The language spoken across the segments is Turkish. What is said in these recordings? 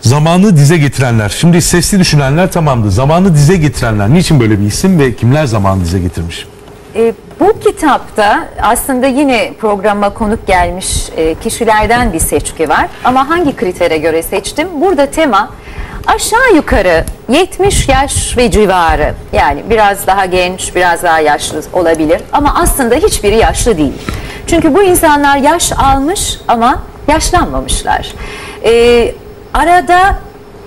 Zamanı dize getirenler. Şimdi sesli düşünenler tamamdı. Zamanı dize getirenler. Niçin böyle bir isim ve kimler zamanı dize getirmiş? E, bu kitapta aslında yine programa konuk gelmiş e, kişilerden bir seçki var. Ama hangi kritere göre seçtim? Burada tema aşağı yukarı 70 yaş ve civarı. Yani biraz daha genç, biraz daha yaşlı olabilir. Ama aslında hiçbiri yaşlı değil. Çünkü bu insanlar yaş almış ama yaşlanmamışlar. E, arada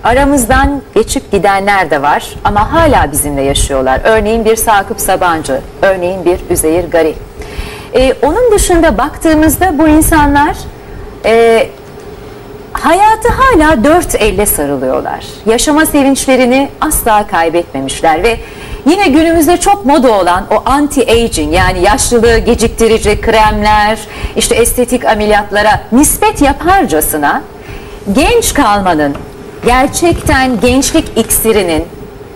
Aramızdan geçip gidenler de var ama hala bizimle yaşıyorlar. Örneğin bir Sakıp Sabancı, örneğin bir Üzeyir Gari. Ee, onun dışında baktığımızda bu insanlar e, hayatı hala dört elle sarılıyorlar. Yaşama sevinçlerini asla kaybetmemişler ve yine günümüzde çok moda olan o anti-aging yani yaşlılığı geciktirici kremler, işte estetik ameliyatlara nispet yaparcasına genç kalmanın gerçekten gençlik iksirinin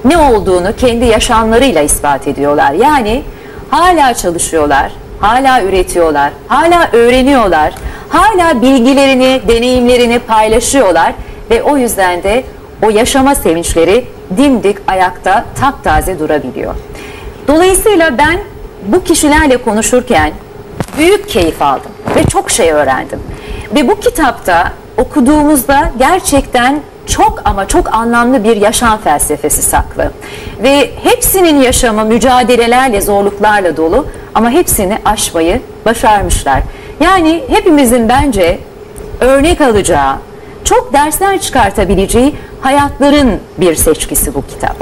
ne olduğunu kendi yaşamlarıyla ispat ediyorlar. Yani hala çalışıyorlar, hala üretiyorlar, hala öğreniyorlar, hala bilgilerini, deneyimlerini paylaşıyorlar ve o yüzden de o yaşama sevinçleri dimdik ayakta taptaze durabiliyor. Dolayısıyla ben bu kişilerle konuşurken büyük keyif aldım ve çok şey öğrendim. Ve bu kitapta okuduğumuzda gerçekten çok ama çok anlamlı bir yaşam felsefesi saklı. Ve hepsinin yaşamı mücadelelerle, zorluklarla dolu ama hepsini aşmayı başarmışlar. Yani hepimizin bence örnek alacağı, çok dersler çıkartabileceği hayatların bir seçkisi bu kitap.